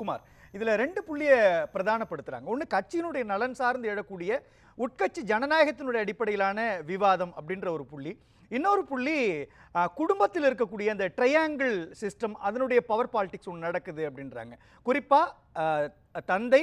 குமார் இதில் ரெண்டு புள்ளியை பிரதானப்படுத்துகிறாங்க ஒன்று கட்சியினுடைய நலன் சார்ந்து எழக்கூடிய உட்கட்சி ஜனநாயகத்தினுடைய அடிப்படையிலான விவாதம் அப்படின்ற ஒரு புள்ளி. இன்னொரு புள்ளி குடும்பத்தில் இருக்கக்கூடிய அந்த ட்ரையாங்கிள் சிஸ்டம் அதனுடைய பவர் பாலிடிக்ஸ் ஒன்று நடக்குது அப்படின்றாங்க. குறிப்பாக தந்தை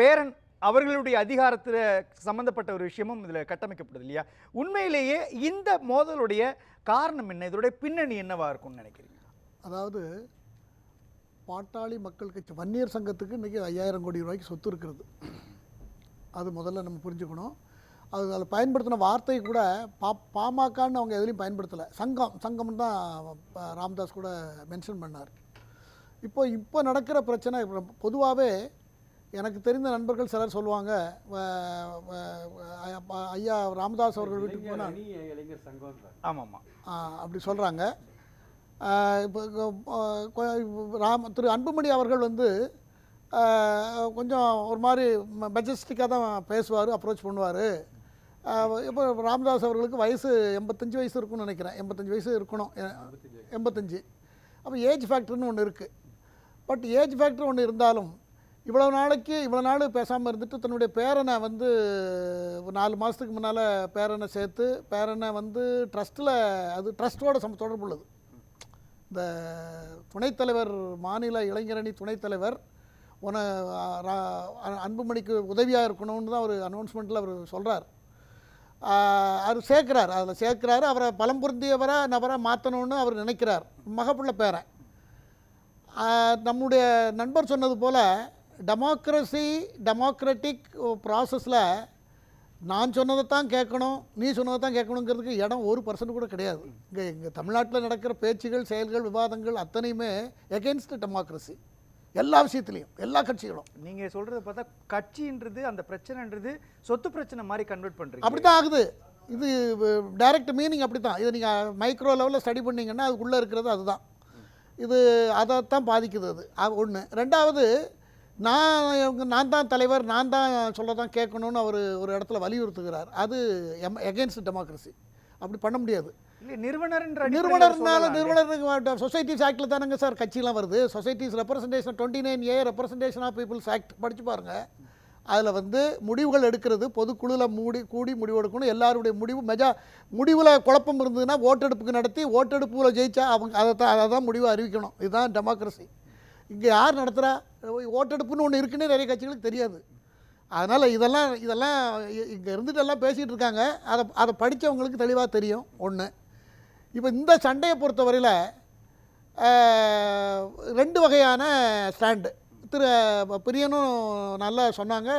பேரன் அவர்களுடைய அதிகாரத்தில் சம்பந்தப்பட்ட ஒரு விஷயமும் இதில் கட்டமைக்கப்படுது இல்லையா? உண்மையிலேயே இந்த மோதலுடைய காரணம் என்ன? இதோடைய பின்னணி என்னவாக இருக்கும்னு நினைக்கிறீங்க? அதாவது பாட்டாளி மக்கள் கட்சி வன்னியர் சங்கத்துக்கு இன்றைக்கி ஐயாயிரம் கோடி ரூபாய்க்கு சொத்து இருக்கிறது. அது முதல்ல நம்ம புரிஞ்சுக்கணும். அது அதில் பயன்படுத்தின வார்த்தை கூட பா பாமகன்னு அவங்க எதுலையும் பயன்படுத்தலை. சங்கம் சங்கம்னு தான் ராமதாஸ் கூட மென்ஷன் பண்ணார். இப்போ இப்போ நடக்கிற பிரச்சனை பொதுவாகவே எனக்கு தெரிந்த நண்பர்கள் சிலர் சொல்லுவாங்க ஐயா ராமதாஸ் அவர்கள் வீட்டுக்கு போனால் இளைஞர் சங்கம் ஆமாம்மா ஆ, அப்படி சொல்கிறாங்க இப்போ ராம திரு அன்புமணி அவர்கள் வந்து கொஞ்சம் ஒரு மாதிரி மெஜஸ்டிக்காக தான் பேசுவார் அப்ரோச் பண்ணுவார். இப்போ ராமதாஸ் அவர்களுக்கு வயசு எண்பத்தஞ்சு வயசு இருக்கும்னு நினைக்கிறேன். எண்பத்தஞ்சு வயசு இருக்கணும். எண்பத்தஞ்சு. அப்போ ஏஜ் ஃபேக்டர்னு ஒன்று இருக்குது பட் ஏஜ் ஃபேக்டர் ஒன்று இருந்தாலும் இவ்வளோ நாளைக்கு இவ்வளோ நாள் பேசாமல் இருந்துட்டு தன்னுடைய பேரனை வந்து ஒரு நாலு மாதத்துக்கு முன்னால் பேரனை சேர்த்து பேரனை வந்து ட்ரஸ்ட்டில் அது ட்ரஸ்ட்டோட சம் தொடர்பு உள்ளது இந்த துணைத்தலைவர் மாநில இளைஞரணி துணைத்தலைவர் உன அன்புமணிக்கு உதவியாக இருக்கணும்னு தான் அவர் அனௌன்ஸ்மெண்ட்டில் அவர் சொல்கிறார் அவர் சேர்க்குறார். அதில் சேர்க்குறாரு. அவரை பலம் பொருந்தியவரை நபராக மாற்றணும்னு அவர் நினைக்கிறார். மகப்புள்ள பேரன். நம்முடைய நண்பர் சொன்னது போல் டெமோக்ரஸி டெமோக்ராட்டிக் ப்ராசஸில் நான் சொன்னதை தான் கேட்கணும் நீ சொன்னதை தான் கேட்கணுங்கிறதுக்கு இடம் ஒரு பர்சன்ட் கூட கிடையாது. இங்கே இங்கே தமிழ்நாட்டில் நடக்கிற பேச்சுகள் செயல்கள் விவாதங்கள் அத்தனையுமே எகென்ஸ்ட் டெமோக்ரஸி எல்லா விஷயத்துலையும் எல்லா கட்சிகளும். நீங்க சொல்றத பார்த்தா கட்சின்றது அந்த பிரச்சனைன்றது சொத்து பிரச்சனை மாதிரி கன்வெர்ட் பண்றீங்க. அப்படி தான் ஆகுது. இது டைரக்ட் மீனிங் அப்படி தான் இதை நீங்கள் மைக்ரோ லெவலில் ஸ்டடி பண்ணீங்கன்னா அதுக்குள்ளே இருக்கிறது அதுதான். இது அதைத்தான் பாதிக்குது அது. ஒன்று ரெண்டாவது நான் இவங்க நான் தான் தலைவர் நான் தான் சொல்ல தான் கேட்கணும்னு அவர் ஒரு இடத்துல வலியுறுத்துகிறார். அது எம் எகென்ஸ்ட் டெமோக்ரஸி அப்படி பண்ண முடியாது. நிறுவனர்ன்ற நிறுவனர்னால சொல்லலாங்க. நிறுவனர் சொசைட்டிஸ் ஆக்டில் தானங்க சார் கட்சிலாம் வருது. Societies representation twenty nine A representation of people's act படிச்சு பாருங்க. அதில் வந்து முடிவுகள் எடுக்கிறது பொதுக்குழுவில் மூடி கூடி முடிவு எடுக்கணும். எல்லாருடைய முடிவு மெஜா முடிவில் குழப்பம் இருந்ததுன்னா ஓட்டெடுப்புக்கு நடத்தி ஓட்டெடுப்பில் ஜெயிச்சா அவங்க அதை தான் அதை தான் முடிவு அறிவிக்கணும். இதுதான் டெமோக்ரஸி இங்கே யார் நடத்துகிறா ஓட்டெடுப்புன்னு ஒன்று இருக்குன்னு நிறைய கட்சிகளுக்கு தெரியாது. அதனால் இதெல்லாம் இதெல்லாம் இங்கே இருந்துட்டு எல்லாம் பேசிகிட்டு இருக்காங்க. அதை அதை படித்தவங்களுக்கு தெளிவாக தெரியும் ஒன்று இப்போ இந்த சண்டையை பொறுத்தவரையில் ரெண்டு வகையான ஸ்டாண்டு. திரு பிரியனும் நல்லா சொன்னாங்க.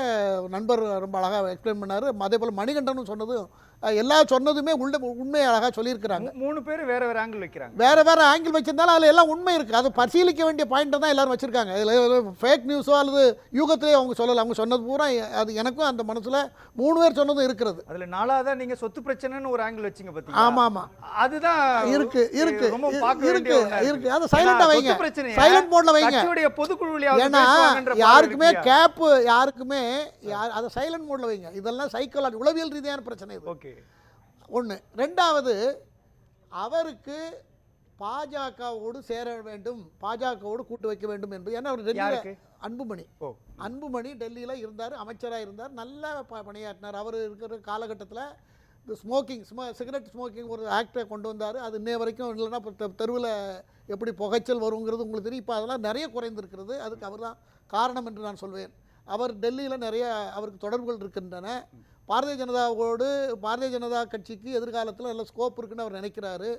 நண்பர் ரொம்ப அழகாக எக்ஸ்பிளைன் பண்ணார். அதே போல் மணிகண்டனும் சொன்னதும் ஆஹ், எல்லா சொன்னதுமே உள்ள உண்மையை அழகாக சொல்லியிருக்கிறாங்க. மூணு பேர் வேற வேற ஆங்கிள் வைக்கிறாங்க. வேற வேற ஆங்கிள் வச்சிருந்தாலும் அதில் எல்லாம் உண்மை இருக்குது அதை பரிசீலிக்க வேண்டிய பாயிண்ட்டை தான் எல்லாரும் வச்சுருக்காங்க. இதில் ஃபேக் நியூஸோ அல்லது யூகத்திலே அவங்க சொல்லலை. அவங்க சொன்னது பூரா அது எனக்கும் அந்த மனசில் மூணு பேர் சொன்னதும் இருக்கிறது. அதுல நாலாவதா நீங்க சொத்து பிரச்சனைன்னு ஒரு ஆங்கிள் வச்சீங்க பாத்தீங்களா? ஆமாம் ஆமாம் அதுதான் இருக்கு இருக்கு. ரொம்ப பார்க்க இருக்கு வேண்டிய ஒண்ணா இருக்கு. அது ஏன்னா, சைலண்டா சொத்து வைங்க. சைலண்ட் மோட்ல வைங்க. பொதுக்குழுவிலேயாவது ஏன்னா யாருக்குமே இருக்கு இல்லையா? கேப் யாருக்குமே யார் அதை சைலண்ட் மோட்ல வைங்க. இதெல்லாம் சைக்காலஜி உளவியல் ரீதியான பிரச்சனை இது. ஓகே. ஒன்று ரெண்டாவது அவருக்கு பாஜகவோடு சேர வேண்டும் பாஜகவோடு கூட்டு வைக்க வேண்டும் என்பது. ஏன்னா அவர்? டெல்லியில் அன்புமணி. அன்புமணி டெல்லியில் இருந்தார் அமைச்சராக இருந்தார் நல்ல பணியாற்றினார். அவர் இருக்கிற காலகட்டத்தில் இந்த ஸ்மோக்கிங் ஸ்மோ சிகரெட் ஸ்மோக்கிங் ஒரு ஆக்டை கொண்டு வந்தார். அது இன்னைய வரைக்கும் இல்லைன்னா இப்போ தெருவில் எப்படி புகைச்சல் வருங்கிறது உங்களுக்கு தெரியும். இப்போ அதெல்லாம் நிறைய குறைந்திருக்கிறது. அதுக்கு அவர் தான் காரணம் என்று நான் சொல்வேன். அவர் டெல்லியில் நிறைய அவருக்கு தொடர்புகள் இருக்கின்றன. பாரதிய ஜனதாவோடு பாரதிய ஜனதா கட்சிக்கு எதிர்காலத்தில் நல்ல ஸ்கோப் இருக்குன்னு அவர் நினைக்கிறாரு.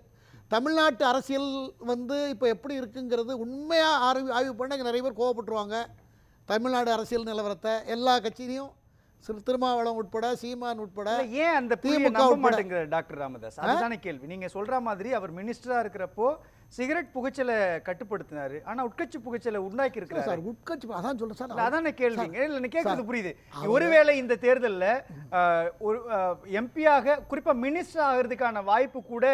தமிழ்நாட்டு அரசியல் வந்து இப்போ எப்படி இருக்குங்கிறது உண்மையாக ஆய்வு ஆய்வு பண்ண இங்க நிறைய பேர் கோவப்பட்டுருவாங்க. தமிழ்நாடு அரசியல் நிலவரத்தை எல்லா கட்சியிலையும் சிறு திருமாவளம் உட்பட சீமான் உட்பட ஏன் அந்த திமுக டாக்டர் ராமதாஸ்? அதுதானே கேள்வி. நீங்க சொல்ற மாதிரி அவர் மினிஸ்டரா இருக்கிறப்போ சிகரெட் புகைச்சலை கட்டுப்படுத்தினாரு. ஆனா உட்கட்சி புகைச்சலை உண்டாக்கி இருக்கிறாரு சார் உட்கட்சி அதான் சொல்றேன் சார் அதானே கேள்விங்க இல்ல கேட்கறது புரியுது. ஒருவேளை இந்த தேர்தல்ல ஒரு எம்பியாக குறிப்பா மினிஸ்டர் ஆகிறதுக்கான வாய்ப்பு கூட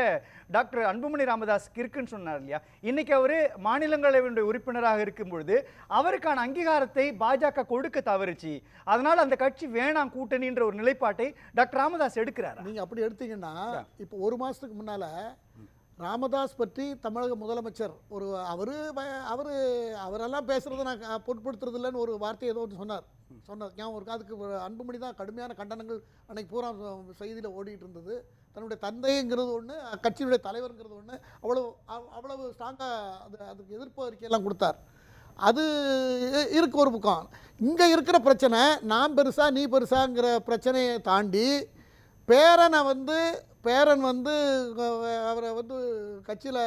டாக்டர் அன்புமணி ராமதாஸ்க்கு இருக்குன்னு சொன்னார் இல்லையா? இன்னைக்கு அவரு மாநிலங்களவையுடைய உறுப்பினராக இருக்கும் பொழுது அவருக்கான அங்கீகாரத்தை பாஜக கொடுக்க தவறுச்சு. அதனால அந்த கட்சி வேணாம் கூட்டணின்ற ஒரு நிலைப்பாட்டை டாக்டர் ராமதாஸ் எடுக்கிறாரா? நீங்க அப்படி எடுத்தீங்கன்னா இப்போ ஒரு மாசத்துக்கு முன்னால ராமதாஸ் பற்றி தமிழக முதலமைச்சர் ஒரு அவர் அவர் அவரெல்லாம் பேசுகிறத நான் க- பொருட்படுத்துறது இல்லைன்னு ஒரு வார்த்தை ஏதோ ஒன்று சொன்னார். சொன்னார். ஞாபகம் இருக்கு? அதுக்கு ஒரு அன்புமணி தான் கடுமையான கண்டனங்கள் அன்னைக்கு பூரா செய்தியில் ஓடிட்டு இருந்தது. தன்னுடைய தந்தைங்கிறது ஒன்று அக்கட்சியினுடைய தலைவருங்கிறது ஒன்று அவ்வளவு அவ்வளவு ஸ்ட்ராங்காக அது அதுக்கு எதிர்ப்பு அறிக்கையெல்லாம் கொடுத்தார். அது இ- இருக்கு ஒரு பக்கம். இங்கே இருக்கிற பிரச்சனை நான் பெருசா நீ பெருசாங்கிற பிரச்சனையை தாண்டி பேரனை வந்து பேரன் வந்து அவரை வந்து கட்சியில்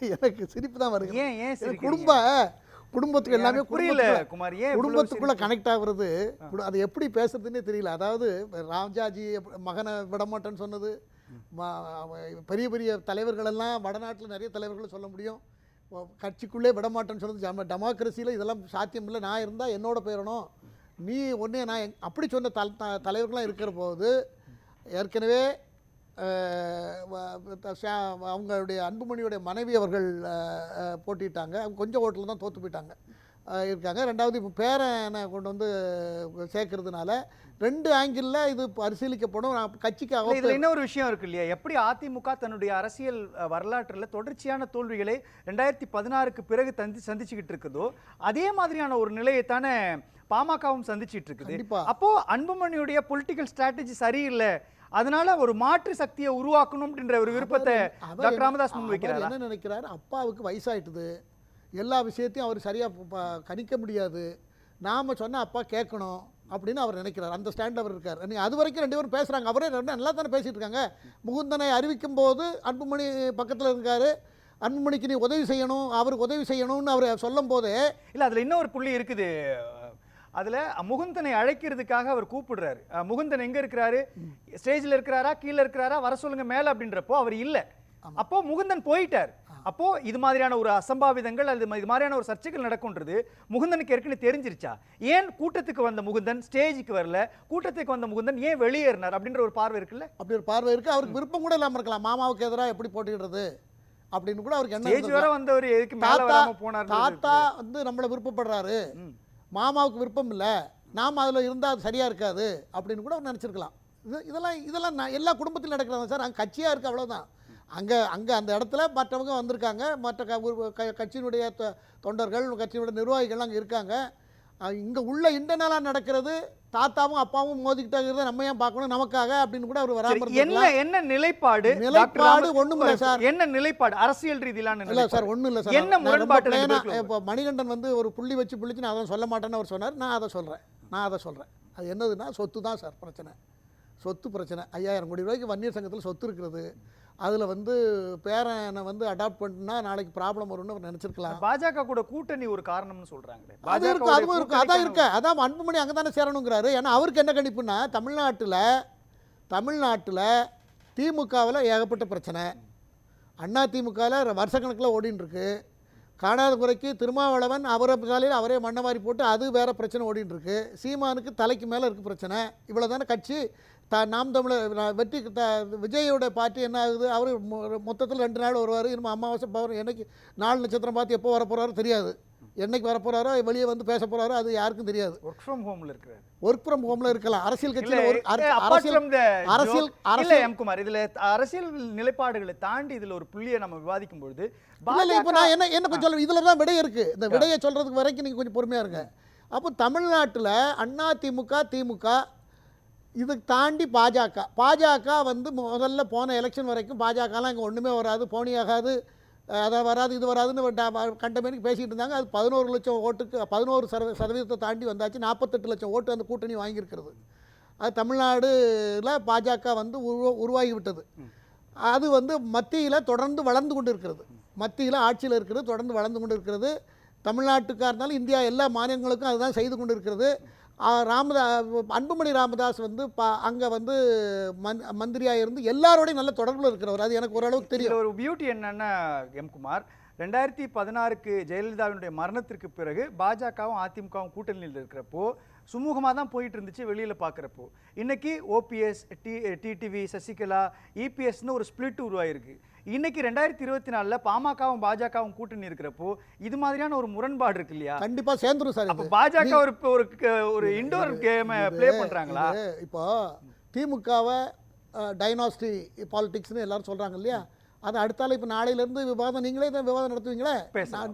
எனக்கு சிரிப்பு தான் வருது. ஏன் ஏன்? குடும்ப குடும்பத்துக்கு எல்லாமே புரியல குடும்பத்துக்குள்ள- குமார். ஏன் குடும்பத்துக்குள்ள? கனெக்ட் ஆகுறது? அது எப்படி பேசுறதுன்னே தெரியல. அதாவது ராம்ஜாஜி மகனை விட மாட்டேன்னு சொன்னது பெரிய பெரிய தலைவர்கள் எல்லாம் வடநாட்டில் நிறைய தலைவர்கள் சொல்ல முடியும். கட்சிக்குள்ளே விட மாட்டேன்னு சொன்னது. ஜம டெமோக்ரஸியில் இதெல்லாம் சாத்தியம் இல்லை. நான் இருந்தால் என்னோட பேரணும் நீ ஒன்றே நான் அப்படி சொன்ன தல த- தலைவர்கள்லாம் இருக்கிற போது ஏற்கனவே த- அவங்களுடைய அன்புமணியுடைய மனைவி அவர்கள் போட்டிட்டாங்க. அவங்க கொஞ்சம் ஓட்டில் தான் தோற்று போயிட்டாங்க. இருக்காங்க. ரெண்டாவது இப்போ பேரனை கொண்டு வந்து சேர்க்கறதுனால ரெண்டு ஆங்கிளில் இது பரிசீலிக்கப்படும். நான் கட்சிக்கு இல்ல, இதுல இன்னொரு விஷயம் இருக்கு இல்லையா? எப்படி அதிமுக தன்னுடைய அரசியல் வரலாற்றுல தொடர்ச்சியான தோல்விகளை ரெண்டாயிரத்தி பதினாறுக்கு பிறகு தந்தி சந்திச்சுக்கிட்டு இருக்குதோ அதே மாதிரியான ஒரு நிலையை தானே பாமகவும் சந்திச்சிட்டு இருக்குது. அப்போ அன்புமணியுடைய பொலிட்டிக்கல் ஸ்ட்ராட்டஜி சரியில்லை. அதனால ஒரு மாற்று சக்தியை உருவாக்கணும் அப்படின்ற ஒரு விருப்பத்தை டாக்டர் ராமதாஸ் முன் வைக்கிறாரா என்ன நினைக்கிறார்? அப்பாவுக்கு வயசாயிட்டுது. எல்லா விஷயத்தையும் அவர் சரியாக கணிக்க முடியாது. நாம் சொன்ன அப்பா கேட்கணும் அப்படின்னு அவர் நினைக்கிறார். அந்த ஸ்டாண்ட் அவர் இருக்கார். நீ அது வரைக்கும் ரெண்டு பேரும் பேசுகிறாங்க அவரே ரெண்டு நல்லா தானே பேசிட்டு இருக்காங்க. முகுந்தனை அறிவிக்கும் போது அன்புமணி பக்கத்தில் இருக்காரு. அன்புமணிக்கு நீ உதவி செய்யணும் அவருக்கு உதவி செய்யணும்னு அவர் சொல்லும் போதே இல்ல அதுல இன்னொரு புள்ளி இருக்குது. அதுல முகுந்தனை அழைக்கிறதுக்காக அவர் கூப்பிடுறாரு. முகுந்தன் எங்க இருக்கிறாரு? ஸ்டேஜ்ல இருக்கிறாரா? கீழ இருக்கிறாரா? வர சொல்லுங்க மேல அப்படின்றப்போ அவர் இல்ல. அப்போ முகுந்தன் போயிட்டார். அப்போ இது மாதிரியான ஒரு அசம்பாவிதங்கள் அல்லது இது மாதிரியான ஒரு சர்ச்சைகள் நடக்கும்ன்றது முகுந்தனுக்கு ஏற்கனவே தெரிஞ்சிருச்சா? ஏன் கூட்டத்துக்கு வந்த முகுந்தன் ஸ்டேஜுக்கு வரல? கூட்டத்துக்கு வந்த முகுந்தன் ஏன் வெளியேறினார் அப்படின்ற ஒரு பார்வை இருக்குல்ல? அப்படி ஒரு பார்வை இருக்குது அவருக்கு விருப்பம் கூட இல்லாமல் இருக்கலாம். மாமாவுக்கு எதிராக எப்படி போட்டிடுறது அப்படின்னு கூட அவருக்கு என்ன வர வந்தவர் எதுக்கு மேல வராம போனார் தாத்தா வந்து நம்மளை விருப்பப்படுறாரு. மாமாவுக்கு விருப்பம் இல்லை. நாம் அதில் இருந்தால் அது சரியாக இருக்காது அப்படின்னு கூட அவர் நினச்சிருக்கலாம். இது இதெல்லாம் இதெல்லாம் நான் எல்லா குடும்பத்திலும் நடக்கிறது சார்? அங்கே கட்சியாக இருக்குது அவ்வளோதான் அங்கே அங்கே அந்த இடத்துல மற்றவங்க வந்திருக்காங்க. மற்ற க கட்சியினுடைய தொண்டர்கள் கட்சியினுடைய நிர்வாகிகள் அங்கே இருக்காங்க. இங்கே உள்ள இன்டர்னலாக நடக்கிறது தாத்தாவும் அப்பாவும் மோதிக்கிட்டாங்கிறத நம்ம ஏன் பார்க்கணும்? நமக்காக அப்படின்னு கூட அவர் வராமல் என்ன. என்ன நிலைப்பாடு? நிலைப்பாடு ராம- ஒண்ணுமில்ல சார். என்ன நிலைப்பாடு? அரசியல் ரீதியிலான இல்லை சார்? ஒன்றும் இல்லை சார். என்ன முரண்பாட்டு இப்போ மணிகண்டன் வந்து ஒரு புள்ளி வச்சு புள்ளிச்சு நான் அதை சொல்ல மாட்டேன்னு அவர் சொன்னார். நான் அதை சொல்கிறேன் நான் அதை சொல்கிறேன் அது என்னதுன்னா சொத்து தான் சார் பிரச்சனை. சொத்து பிரச்சனை. ஐயாயிரம் கோடி ரூபாய்க்கு வன்னியர் சங்கத்தில் சொத்து இருக்கிறது. அதில் வந்து பேரனை வந்து அடாப்ட் பண்ணினா நாளைக்கு ப்ராப்ளம் வரும்னு அவர் நினச்சிருக்கலாம். பாஜக கூட கூட்டணி ஒரு காரணம்னு சொல்றாங்களே. அது இருக்கு அதுவும் இருக்கு. அதான் இருக்கு. அதான் அன்புமணி அங்கே தானே சேரணுங்கிறாரு. ஏன்னா அவருக்கு என்ன கணிப்புன்னா தமிழ்நாட்டில் தமிழ்நாட்டில் திமுகவில் ஏகப்பட்ட பிரச்சனை. அண்ணா திமுகவில் வருஷக்கணக்கில் ஓடின்னு இருக்கு காணாத குறைக்கு திருமாவளவன் அவரை சாலையில் அவரே மண்ணவாரி போட்டு அது வேற பிரச்சனை ஓடின்னு இருக்கு சீமானுக்கு தலைக்கு மேலே இருக்கு பிரச்சனை. இவ்வளோ தானே கட்சி? த நாம் தமிழர் வெற்றி த விஜயோட பார்ட்டி என்ன ஆகுது? அவர் மொத்தத்தில் ரெண்டு நாள் வருவார். இனிமே அமாவாசை பவர் என்னைக்கு நாலு நட்சத்திரம் பார்த்து எப்போ வர போகிறாரோ தெரியாது. என்னைக்கு வர போகிறாரோ வெளியே வந்து பேச போகிறாரோ அது யாருக்கும் தெரியாது. ஒர்க் ஃப்ரம் ஹோம்ல இருக்கிறாரு. ஒர்க் ஃப்ரம் ஹோம்ல இருக்கலாம். அரசியல் கட்சியில் ஒரு அரசியல் அரசியல் அரசியல் எம் குமார் இதுல அரசியல் நிலைப்பாடுகளை தாண்டி இதுல ஒரு புள்ளியை நம்ம விவாதிக்கும் பொழுது இப்போ நான் என்ன என்ன கொஞ்சம் சொல்ல இதில் தான் விடை இருக்கு. இந்த விடையை சொல்றதுக்கு வரைக்கும் நீங்க கொஞ்சம் பொறுமையா இருங்க. அப்போ தமிழ்நாட்டுல அண்ணா திமுக திமுக இதுக்கு தாண்டி பாஜக. பாஜக வந்து முதல்ல போன எலெக்ஷன் வரைக்கும் பாஜகலாம் இங்கே ஒன்றுமே வராது போனியாகாது அஹ் அதை வராது இது வராதுன்னு கண்டமேனிக்கு பேசிகிட்டு இருந்தாங்க. அது பதினோரு லட்சம் ஓட்டுக்கு பதினோரு சதவீ சதவீதத்தை தாண்டி வந்தாச்சு. நாற்பத்தெட்டு லட்சம் ஓட்டு அந்த கூட்டணி வாங்கியிருக்கிறது. அது தமிழ்நாடுல பாஜக வந்து உருவ உருவாகி விட்டது அது வந்து மத்தியில் தொடர்ந்து வளர்ந்து கொண்டு இருக்கிறது மத்தியில் ஆட்சியில் இருக்கிறது தொடர்ந்து வளர்ந்து கொண்டு இருக்கிறது தமிழ்நாட்டுக்காக இருந்தாலும் இந்தியா எல்லா மாநிலங்களுக்கும் அதுதான் செய்து கொண்டு இருக்கிறது ராமதா அன்புமணி ராமதாஸ் வந்து பா அங்கே வந்து மந் மந்திரியாக இருந்து எல்லாரோடையும் நல்ல தொடர்பில் இருக்கிறவர். அது எனக்கு ஓரளவுக்கு தெரியும். ஒரு பியூட்டி என்னன்னா எம் குமார் ரெண்டாயிரத்தி பதினாறுக்கு ஜெயலலிதாவினுடைய மரணத்திற்கு பிறகு பாஜகவும் அதிமுகவும் கூட்டணியில் இருக்கிறப்போ சுமூகமாக தான் போயிட்டு இருந்துச்சு வெளியில் பார்க்குறப்போ இன்னைக்கு ஓபிஎஸ் டி டிடிவி சசிகலா இபிஎஸ்னு ஒரு ஸ்பிளிட் உருவாயிருக்கு. இன்னைக்கு ரெண்டாயிரத்தி இருபத்தி நாலில் பாமகவும் பாஜகவும் கூட்டணி இருக்கிறப்போ இது மாதிரியான ஒரு முரண்பாடு இருக்கு இல்லையா? கண்டிப்பாக சேர்ந்துரும் சார் அப்போ பாஜக ஒரு ஒரு இண்டோர் கேமை ப்ளே பண்றாங்களா? இப்போ திமுகவை டைனாஸ்டி பாலிடிக்ஸ்னு எல்லாரும் சொல்கிறாங்க இல்லையா? அது அடுத்தால இப்போ நாளையிலேருந்து விவாதம் நீங்களே தான் விவாதம் நடத்துவீங்களே.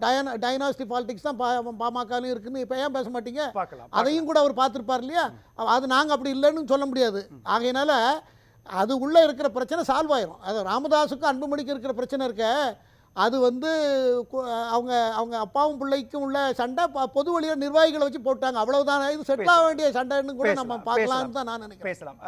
டயன டைனாஸ்டி பாலிடிக்ஸ் தான் பா பாமகலையும் இருக்குன்னு இப்போ ஏன் பேச மாட்டீங்க? அதையும் கூட அவர் பார்த்துருப்பார் இல்லையா? அது நாங்கள் அப்படி இல்லைன்னு சொல்ல முடியாது. ஆகையினால அது உள்ளே இருக்கிற பிரச்சனை சால்வ் ஆயிரும். அது ராமதாஸுக்கும் அன்புமணிக்கு இருக்கிற பிரச்சனை இருக்க அது வந்து அவங்க அவங்க அப்பாவும் பிள்ளைக்கும் உள்ள சண்டை பொது வழியாக நிர்வாகிகளை வச்சு போட்டாங்க. அவ்வளவுதான்? இது செட்டில் ஆக வேண்டிய சண்டைன்னு கூட நம்ம பார்க்கலாம்னு. தான் நான் நினைக்கிறேன். பேசலாம்.